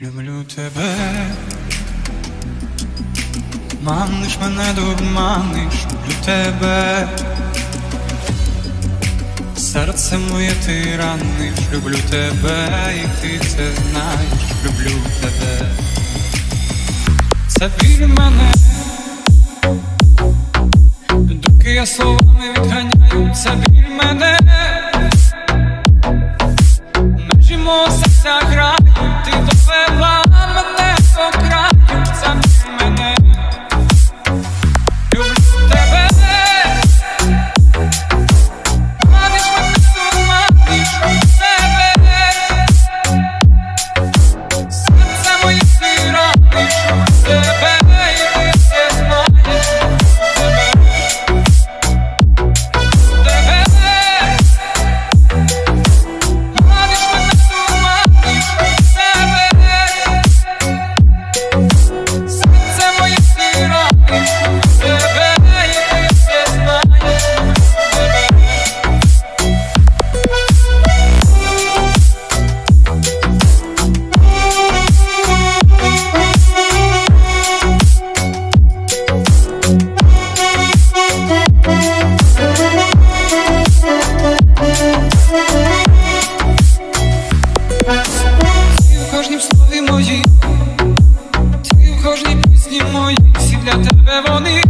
Люблю тебе, маниш мене дурманиш, люблю тебе, серце моє ти раниш, люблю тебе, і ти це знаєш, люблю тебе, біль мене, доки я словами відганяю, біль мене, Знімою всі для тебе вони.